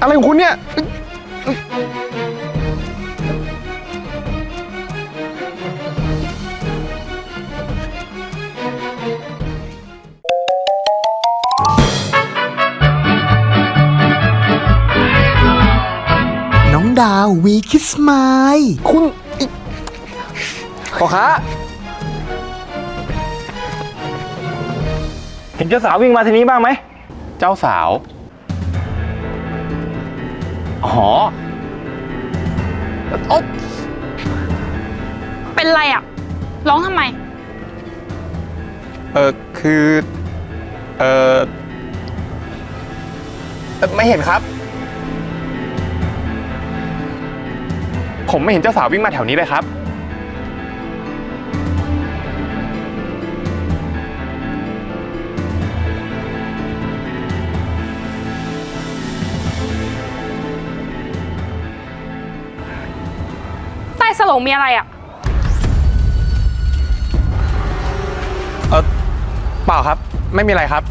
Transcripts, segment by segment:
อะไรของคุณเนี่ย น้องดาววีคิสมายคุณอิพ่อค้าเห็นเจ้าสาววิ่งมาทีนี้บ้างไหม เจ้าสาว อ๋อโอ๊ยเป็นไรอะ ร้องทำไม เออคือ เออเอ่อไม่เห็นครับ ผมไม่เห็นเจ้าสาววิ่งมาแถวนี้เลยครับ หลงมีอะไรอะ เออเปล่าครับ ไม่มีอะไรครับ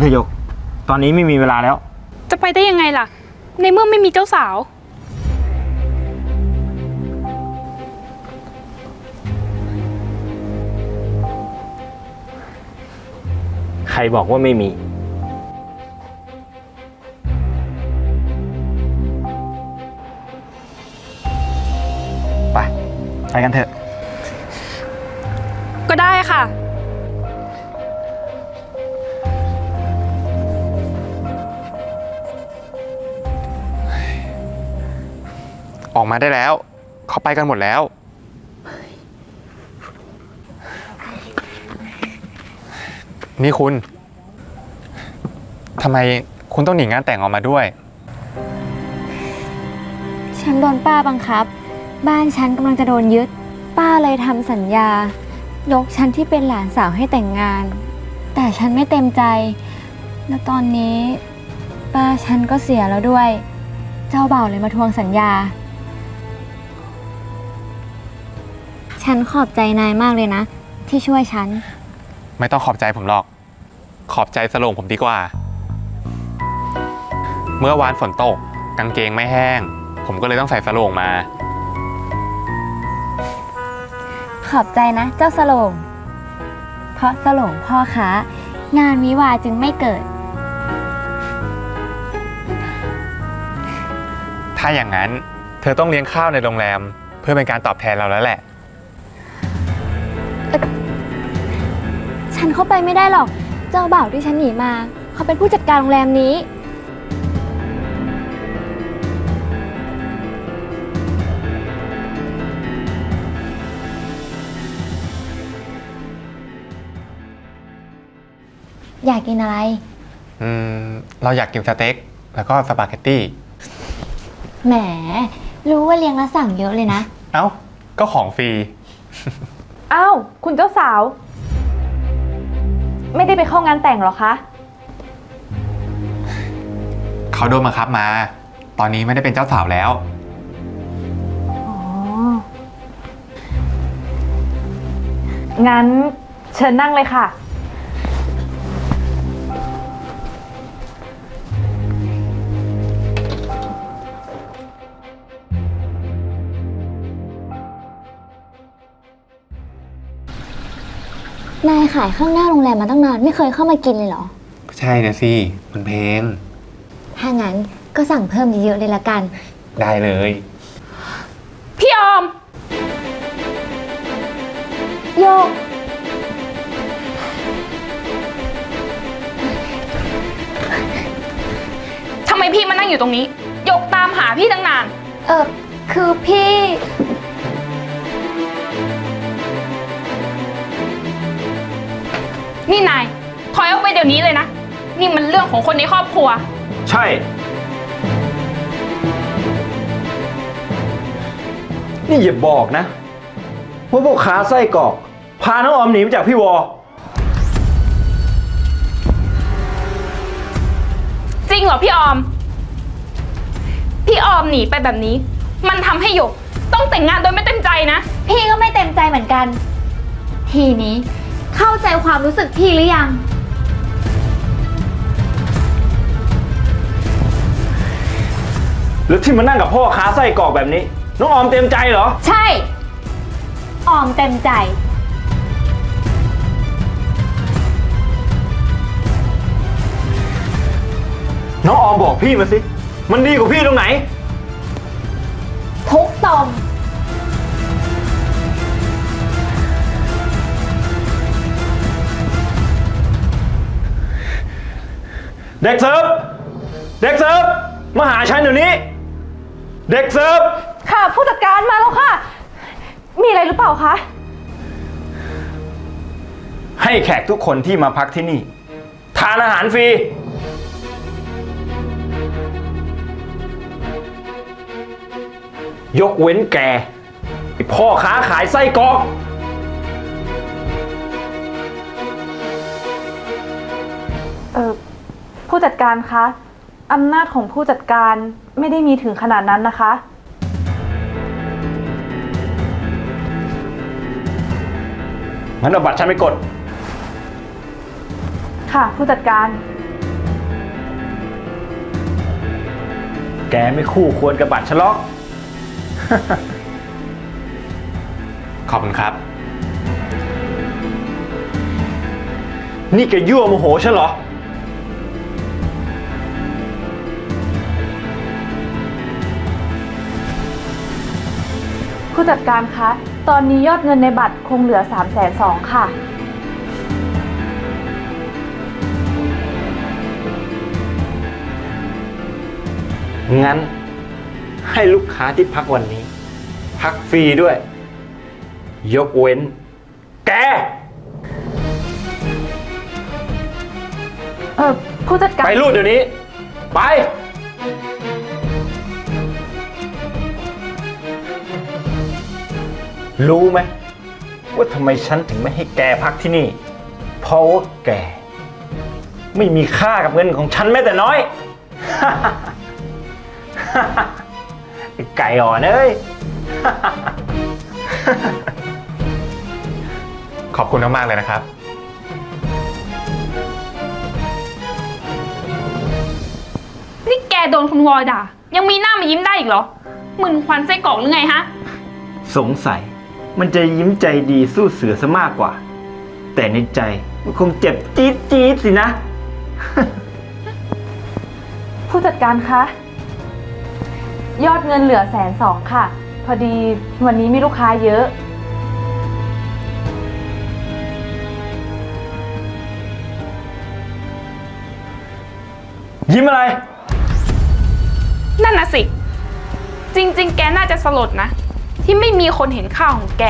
เถอะหยก ตอนนี้ไม่มีเวลาแล้ว จะไปได้ยังไงล่ะ ในเมื่อไม่มีเจ้าสาว ใครบอกว่าไม่มี ไป ไปกันเถอะ ก็ได้ค่ะ ออกมาได้แล้ว เขาไปกันหมดแล้ว นี่คุณทำไมคุณต้องหนีงานแต่งออกมาด้วย ฉันโดนป้าบังคับ บ้านฉันกำลังจะโดนยึด ป้าเลยทำสัญญา ยกฉันที่เป็นหลานสาวให้แต่งงาน แต่ฉันไม่เต็มใจ แล้วตอนนี้ ป้าฉันก็เสียแล้วด้วย เจ้าบ่าวเลยมาทวงสัญญา ฉันขอบใจนายมากเลยนะ ที่ช่วยฉัน ไม่ต้องขอบใจผมหรอก ขอบใจสโลงผมดีกว่า เมื่อวานฝนตก กางเกงไม่แห้ง ผมก็เลยต้องใส่สโลงมา ขอบใจนะ เจ้าสโลง เพราะสโลงพ่อค้างานวิวาจึงไม่เกิด ถ้าอย่างนั้น เธอต้องเลี้ยงข้าวในโรงแรม เพื่อเป็นการตอบแทนเราแล้วแหละ นเข้าไปไม่ได้หรอก เจ้าบ่าวที่ฉันหนีมา เขาเป็นผู้จัดการโรงแรมนี้ อยากกินอะไร อืมเราอยากกินสเต็กแล้วก็สปาเกตตี้ แหม รู้ว่าเลี้ยงแล้วสั่งเยอะเลยนะ เอ้า ก็ของฟรี อ้าว คุณเจ้าสาว ไม่ได้ไปเข้างานแต่งเหรอคะ เขาโดนบังคับมา ตอนนี้ไม่ได้เป็นเจ้าสาวแล้วอ๋องั้นเชิญนั่งเลยค่ะ นายขายข้างหน้าโรงแรมมาตั้งนานไม่เคยเข้ามากินเลยเหรอใช่นะสิ มันเพลงถ้างั้นก็สั่งเพิ่มเยอะๆเลยละกัน ได้เลย พี่ออม โยก ทำไมพี่มานั่งอยู่ตรงนี้ ยกตามหาพี่ตั้งนาน เออคือพี่ นี่นาย ถอยออกไปเดี๋ยวนี้เลยนะ นี่มันเรื่องของคนในครอบครัว ใช่ นี่อย่าบอกนะว่าพวกขาไส้กรอก พาน้องออมหนีมาจากพี่วอ จริงเหรอพี่ออม พี่ออมหนีไปแบบนี้ มันทำให้หยกต้องแต่งงานโดยไม่เต็มใจนะ พี่ก็ไม่เต็มใจเหมือนกัน ทีนี้ เข้าใจความรู้สึกพี่หรือยังแล้วที่มานั่งกับพ่อค้าไส้กรอกแบบนี้ น้องออมเต็มใจเหรอ ใช่ ออมเต็มใจ น้องออมบอกพี่มาสิ มันดีกว่าพี่ตรงไหน ทุกตรง เด็กเสิร์ฟ เด็กเสิร์ฟ มาหาฉันเดี๋ยวนี้ เด็กเสิร์ฟ ค่ะ ผู้จัดการมาแล้วค่ะ มีอะไรหรือเปล่าคะ ให้แขกทุกคนที่มาพักที่นี่ ทานอาหารฟรี ยกเว้นแกไอพ่อค้าขายไส้กรอก ผู้จัดการคะอำนาจของผู้จัดการไม่ได้มีถึงขนาดนั้นนะคะ งั้นเอาบัตรฉันไปกด ค่ะ ผู้จัดการ แกไม่คู่ควรกับบัตรฉันหรอก ขอบคุณครับ นี่แกยั่วโมโหฉันเหรอ ผู้จัดการคะ ตอนนี้ยอดเงินในบัตรคงเหลือ3ามแสนสองค่ะ งั้นให้ลูกค้าที่พักวันนี้ พักฟรีด้วย ยกเว้น แก เออผู้จัดการ ไปรูดเดี๋ยวนี้ ไป รู้ไหมว่าทำไมฉันถึงไม่ให้แกพักที่นี่ เพราะว่าแก ไม่มีค่ากับเงินของฉันแม้แต่น้อย ไอ้ไก่อ่อนเอ้ย ขอบคุณมาก ๆ เลยนะครับ นี่แกโดนคุณวอด่า ยังมีหน้ามายิ้มได้อีกเหรอหมึนควันไส้กรอกหรือไงฮะ สงสัย มันจะยิ้มใจดีสู้เสือซะมากกว่า แต่ในใจมันคงเจ็บจี๊ดจี๊ดสินะ ผู้จัดการคะ ยอดเงินเหลือแสนสองค่ะ พอดีวันนี้มีลูกค้าเยอะ ยิ้มอะไร นั่นน่ะสิ จริง ๆ แกน่าจะสลดนะ ที่ไม่มีคนเห็นข้าวของแก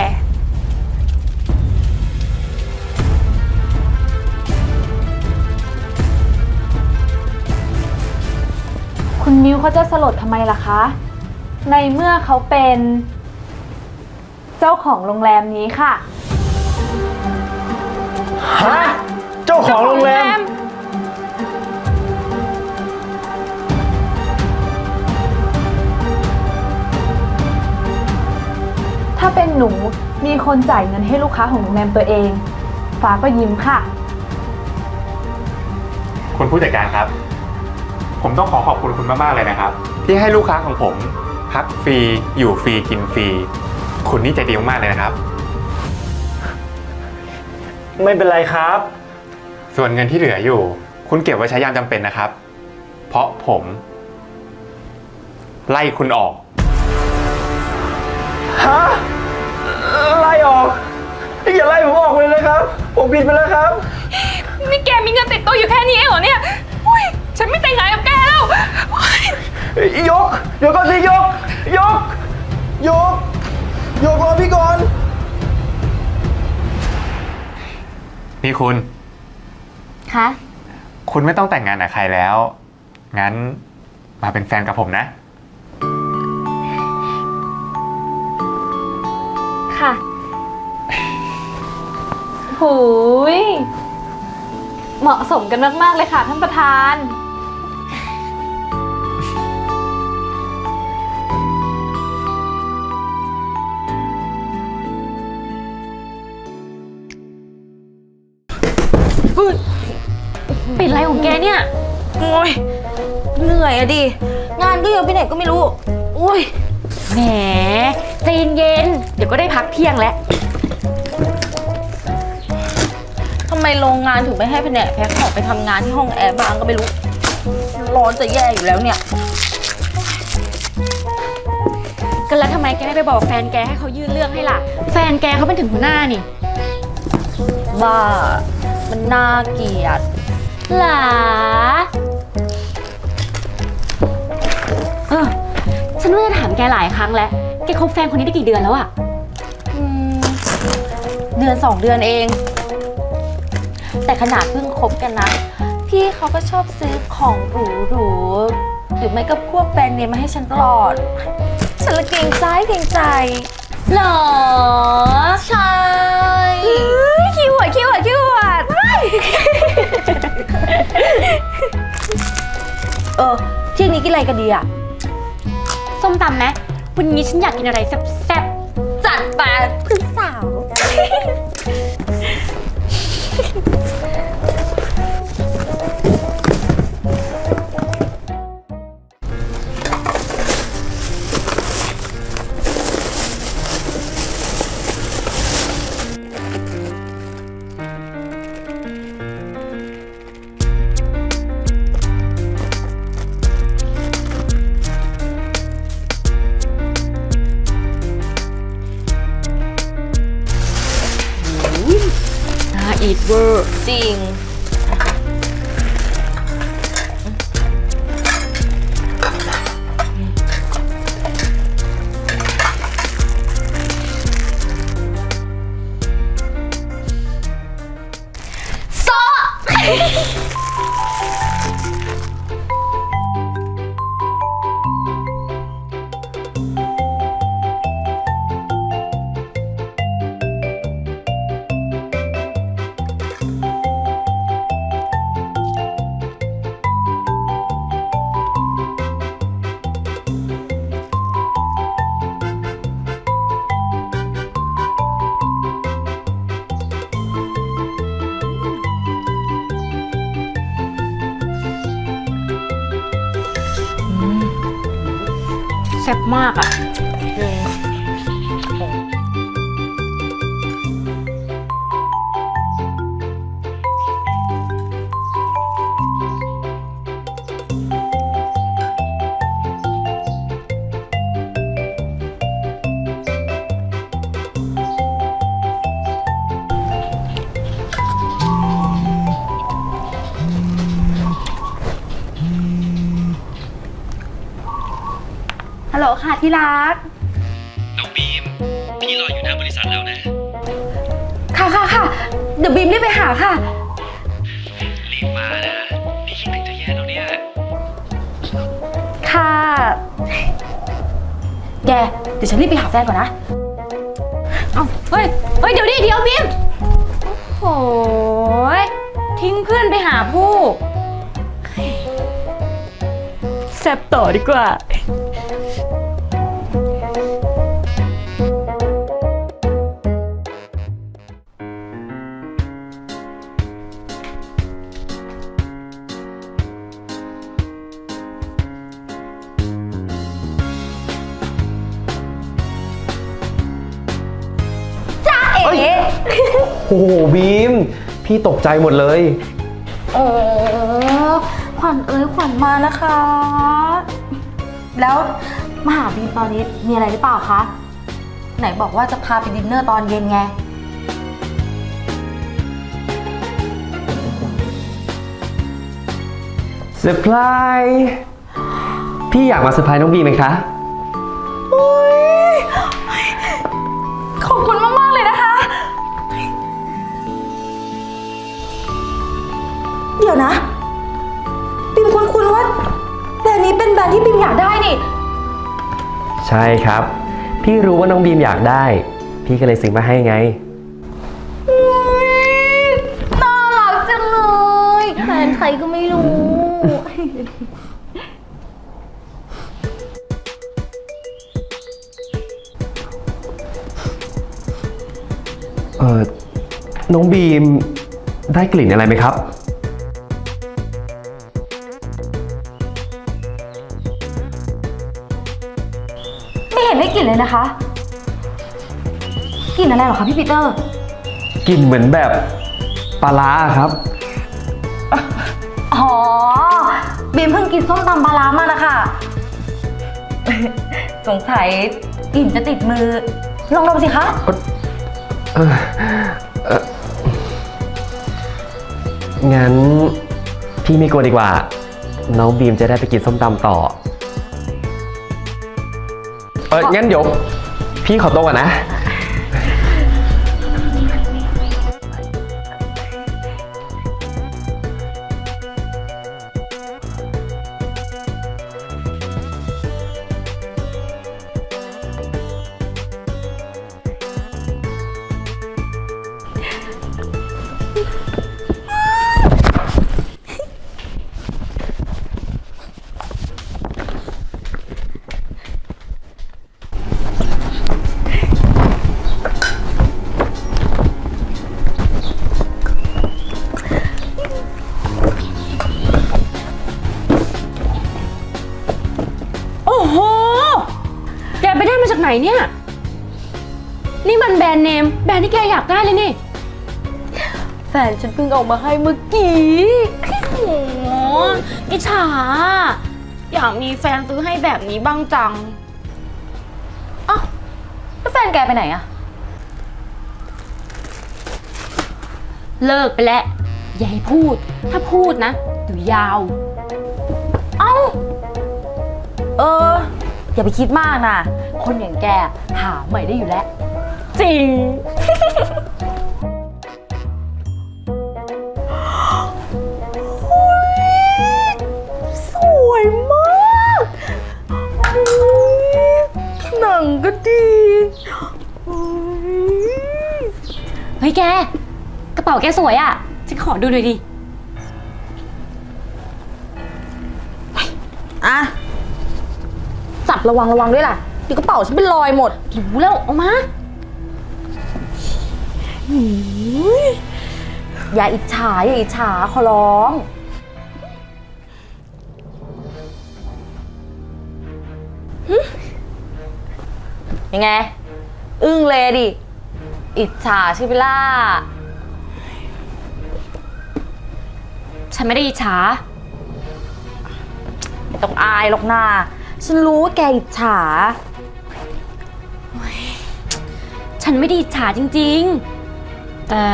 คุณมิวเขาจะสลดทำไมล่ะคะ ในเมื่อเขาเป็น เจ้าของโรงแรมนี้ค่ะ ฮะ เจ้าของโรงแรม เป็นหนูมีคนจ่ายเงินให้ลูกค้าของโรงแรมตัวเอง ฟ้าก็ยิ้มค่ะ คุณผู้จัดการครับ ผมต้องขอขอบคุณคุณมาก ๆ เลยนะครับ ที่ให้ลูกค้าของผมพักฟรี อยู่ฟรี กินฟรี คุณนี่ใจดีมากๆเลยนะครับ ไม่เป็นไรครับ ส่วนเงินที่เหลืออยู่ คุณเก็บไว้ใช้ยามจำเป็นนะครับ เพราะผม ไล่คุณออก ฮะ ไล่ออกอย่าไล่ผมออกเลยนะครับ ผมผิดไปแล้วครับ นี่แกมีเงินติดตัวอยู่แค่นี้เองเหรอเนี่ยอุ้ยฉันไม่แต่งงานกับแกแล้วอุ๊ยยก เดี๋ยวก่อนสิยก ยก ยก ยกรอพี่ก่อน นี่คุณ คะคุณไม่ต้องแต่งงานกับใครแล้ว งั้นมาเป็นแฟนกับผมนะ หูย เหมาะสมกันมาก ๆ เลยค่ะท่านประธานเป็นไรของแกเนี่ย โอ้ยเหนื่อยอะดิ งานก็เยอะไปไหนก็ไม่รู้ โอ้ย แหมใจเย็นๆเดี๋ยวก็ได้พักเที่ยงแล้วำไมโรงงานถึงไม่ให้แผนกแพ็คของไปทำงานที่ห้องแอร์บ้างก็ไม่รู้ ร้อนจะแย่อยู่แล้วเนี่ยก็แล้วทำไมแกไม่ไปบอกแฟนแกให้เขายื่นเรื่องให้ล่ะ แฟนแกเขาเป็นถึงหัวหน้านี่ บ้า มันน่าเกลียดหลาเออฉันว่าจะถามแกหลายครั้งแล้ว แกคบแฟนคนนี้ได้กี่เดือนแล้วอะอืมเดือนสองเดือนเอง แต่ขนาดเพิ่งคบกันนะ พี่เขาก็ชอบซื้อของหรูๆหรือไม่ก็พวกแบรนด์เนมมาให้ฉันตลอด ฉันละเกรงใจเกรงใจหรอ ใช่คิวหัดคิวหัดคิวหัดเออเที่ยงนี้กินอะไรกันดีอะ ส้มตำไหมวันนี้ฉันอยากกินอะไรแซ่บจัดไปเพื่อนสาว น่า ซ่บมากอะ ฮัลโหลค่ะที่รัก น้องบีม พี่รออยู่หน้าบริษัทแล้วนะ ค่ะค่ะค่ะเดี๋ยวบีมรีบไปหาค่ะ รีบมานะพี่คิดถึงจะแย่แล้วเนี่ย ค่ะ แก เดี๋ยวฉันรีบไปหาแฟนก่อนนะ เอาเฮ้ย เฮ้ย เดี๋ยวดิเดี๋ยวบิมโอ้ยทิ้งเพื่อนไปหาผู้ แซบต่อดีกว่า โอ้โหบีม พี่ตกใจหมดเลยโอ้ขวัญเอ้ยขวัญมานะคะ แล้วมาหาบีมตอนนี้มีอะไรหรือเปล่าคะ ไหนบอกว่าจะพาไปดินเนอร์ตอนเย็นไง เซอร์ไพรส์พี่อยากมาเซอร์ไพรส์น้องบีมไหมคะ ขอบคุณมากๆ เลยนะคะเดี๋ยวนะบิมคุ้นๆว่าแบรนด์นี้เป็นแบรนด์ที่บิมอยากได้นี่ ใช่ครับ พี่รู้ว่าน้องบีมอยากได้ พี่ก็เลยซื้อมาให้ไงอุ๊ยนใครก็ไม่รู้ เออน้องบีมได้กลิ่นอะไรไหมครับ นอะไรเหรอคะพี่ปีเตอร์ กลิ่นเหมือนแบบปลาร้าครับ อ๋อบีมเพิ่งกินส้มตำปลาร้ามานะคะสงสัยกลิ่นจะติดมือ ลองดมสิคะเออเอองั้นพี่ไม่กลัวดีกว่า น้องบีมจะได้ไปกินส้มตำต่อ เอองั้นเดี๋ยวพี่ขอตัวก่อนนะ นเนี่ย นี่มันแบรนด์เนม แบรนด์ที่แกอยากได้เลยนี่ แฟนฉันเพิ่งเอามาให้เมื่อกี้โอ้โหอิจฉาอยากมีแฟนซื้อให้แบบนี้บ้างจังอ้าวแล้วแฟนแกไปไหนอะเลิกไปแล้ว อย่าให้พูด ถ้าพูดนะเดี๋ยวยาว เอ้า เออ อย่าไปคิดมากนะ คนอย่างแกหาใหม่ได้อยู่แล้ว จริง สวยมากหนังก็ดีเฮ้ยแก กระเป๋าแกสวยอะฉันขอดูหน่อยดิับระวังระวังด้วยล่ะเดี๋ยวกระเป๋าฉันเป็นรอยหมดรู้แล้วเอามาอย่าอิจฉาอย่าอิจฉาขอร้อง ยังไง อึ้งเลยดิ อิจฉาใช่ไหมล่ะ ฉันไม่ได้อิจฉาไม่ต้องอายหรอกนา ฉันรู้ว่าแกอิจฉา ฉันไม่ได้อิจฉาจริงๆ แต่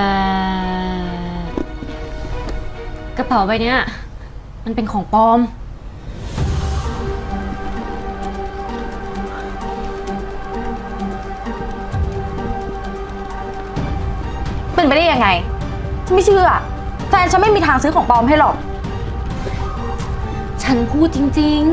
กระเป๋าใบเนี้ยมันเป็นของปลอม เป็นไปได้ยังไง ฉันไม่เชื่อ แฟนฉันไม่มีทางซื้อของปลอมให้หรอก ฉันพูดจริง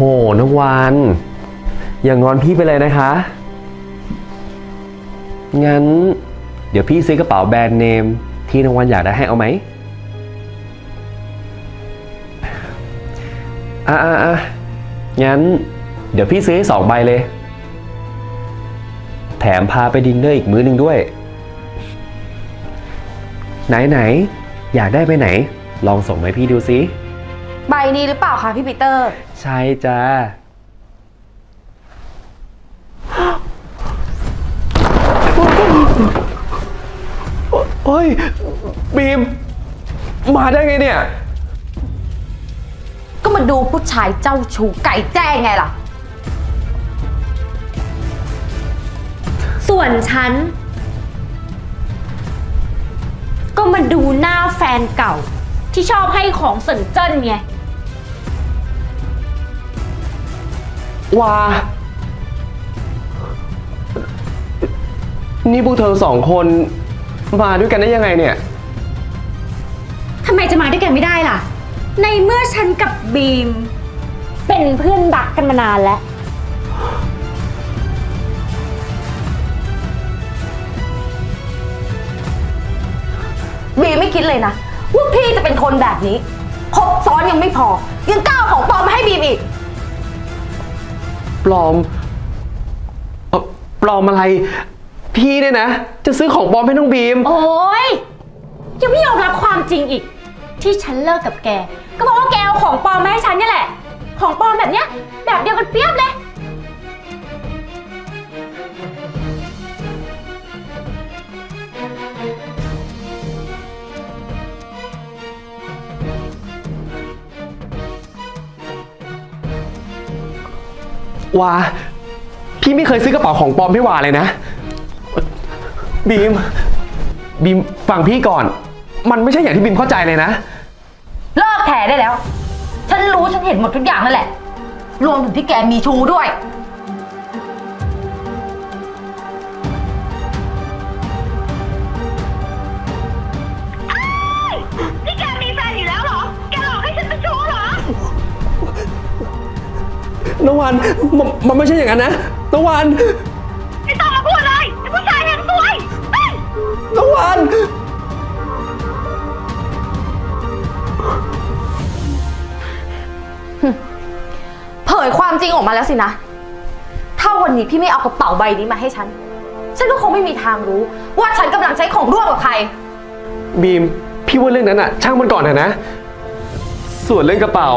โถน้องวานอย่างอนพี่ไปเลยนะคะ งั้น เดี๋ยวพี่ซื้อกระเป๋าแบรนด์เนม ที่น้องวานอยากได้ให้เอาไหมอะอะอะงั้น เดี๋ยวพี่ซื้อให้สองใบเลย แถมพาไปดินเนอร์อีกมื้อหนึ่งด้วย ไหนไหนๆอยากได้ไปไหน ลองส่งมาให้พี่ดูซิ ใบนี้หรือเปล่าคะพี่ปีเตอร์ ใช่จ้าโอ้ย บีม มาได้ไงเนี่ย ก็มาดูผู้ชายเจ้าชู้ไก่แจ้งไงล่ะๆส่วนฉัน ก็มาดูหน้าแฟนเก่าที่ชอบให้ของเสินเจิ้นไง ว่า นี่พวกเธอสองคน มาด้วยกันได้ยังไงเนี่ย ทำไมจะมาด้วยกันไม่ได้ล่ะ ในเมื่อฉันกับบีม เป็นเพื่อนรักกันมานานแล้ว บีไม่คิดเลยนะ ว่าพี่จะเป็นคนแบบนี้คบซ้อนยังไม่พอ ยังก้าวของปลอมมาให้บีมอีก ปลอมเอ่อปลอมอะไร พี่เนี่ยนะ จะซื้อของปลอมให้น้องบีม โอ้ยยังไม่ยอมรับความจริงอีก ที่ฉันเลิกกับแก ก็เพราะว่าแกเอาของปลอมมาให้ฉันเนี่ยแหละ ของปลอมแบบเนี้ย แบบเดียวกันเปรียบเลย วา พี่ไม่เคยซื้อกระเป๋าของปลอมให้วาเลยนะ บีม บีมฟังพี่ก่อน มันไม่ใช่อย่างที่บีมเข้าใจเลยนะ เลิกแถได้แล้ว ฉันรู้ฉันเห็นหมดทุกอย่างนั่นแหละ รวมถึงที่แกมีชูด้วย วันมันมันไม่ใช่อย่างนั้นนะน้องวันไม่ต้องมาพูดเลยไอ้ผู้ชายเห็นสวยเฮ้ยน้องวัน เผยความจริงออกมาแล้วสินะ ถ้าวันนี้พี่ไม่เอากระเป๋าใบนี้มาให้ฉัน ฉันก็คงไม่มีทางรู้ ว่าฉันกำลังใช้ของร่วมกับใคร บีม พี่ว่าเรื่องนั้นอะช่างมันก่อนเถอะนะ ส่วนเรื่องกระเป๋า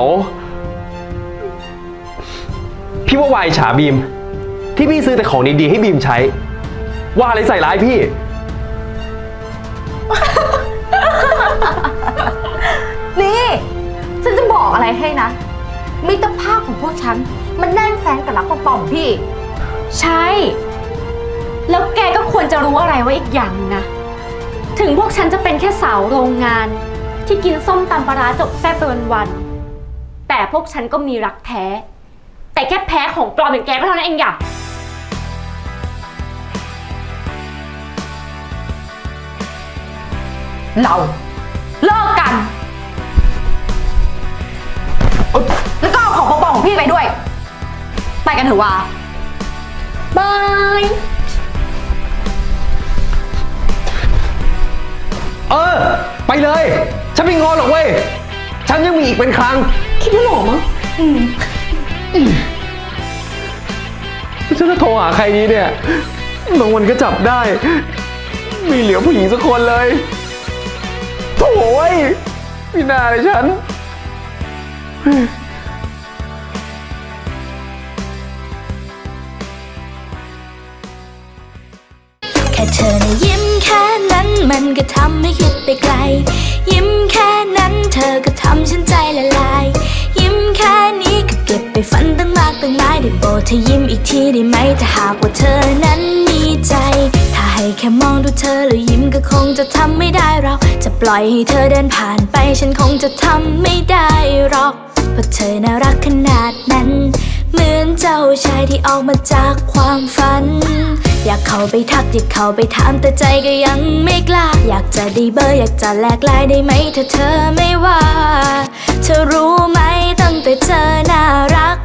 พี่ว่าวายฉาบีม ที่พี่ซื้อแต่ของดีๆให้บีมใช้ ว่าอะไรใส่ร้ายพี่ นี่ ฉันจะบอกอะไรให้นะ มิตรภาพของพวกฉัน มันแน่นแฟนกับรักปลอมๆของพี่ ใช่ แล้วแกก็ควรจะรู้อะไรไว้อีกอย่างหนึงนะ ถึงพวกฉันจะเป็นแค่สาวโรงงาน ที่กินส้มตำปลาร้าจบแซ่บไปวันๆแต่พวกฉันก็มีรักแท้แต่แค่แพ้ ของปลอมอย่างแกก็เท่านั้นเองอย่าเราเลิกกัน แล้วก็เอาของปลอมๆของพี่ไปด้วย ไปกันเถอะวาบาย เออ ไปเลย ฉันไม่งอนหรอกเว้ย ฉันยังมีอีกเป็นครั้ง คิดว่าหล่อมั้ง ฉันจะโทรหาใครดีเนี่ยบางวันก็จับได้ มีเหลือผู้หญิงสักคนเลยโถ่ยพี่นาเลยฉัน แค่เธอนะยิ้มแค่นั้นมันก็ทำให้คิดไปไกล ยิ้มแค่นั้นเธอก็ทำฉันใจละลาย เธอยิ้มอีกทีได้ไหมถ้าหากว่าเธอนั้นมีใจ ถ้าให้แค่มองดูเธอแล้วยิ้มก็คงจะทำไม่ได้หรอกจะปล่อยให้เธอเดินผ่านไปฉันคงจะทำไม่ได้หรอกเพราะเธอน่ารักขนาดนั้น เหมือนเจ้าชายที่ออกมาจากความฝัน อยากเข้าไปทักอยากเข้าไปถามแต่ใจก็ยังไม่กล้า อยากจะได้เบอร์อยากจะแลกลายได้ไหมถ้าเธอไม่ว่า เธอรู้ไหมตั้งแต่เธอน่ารัก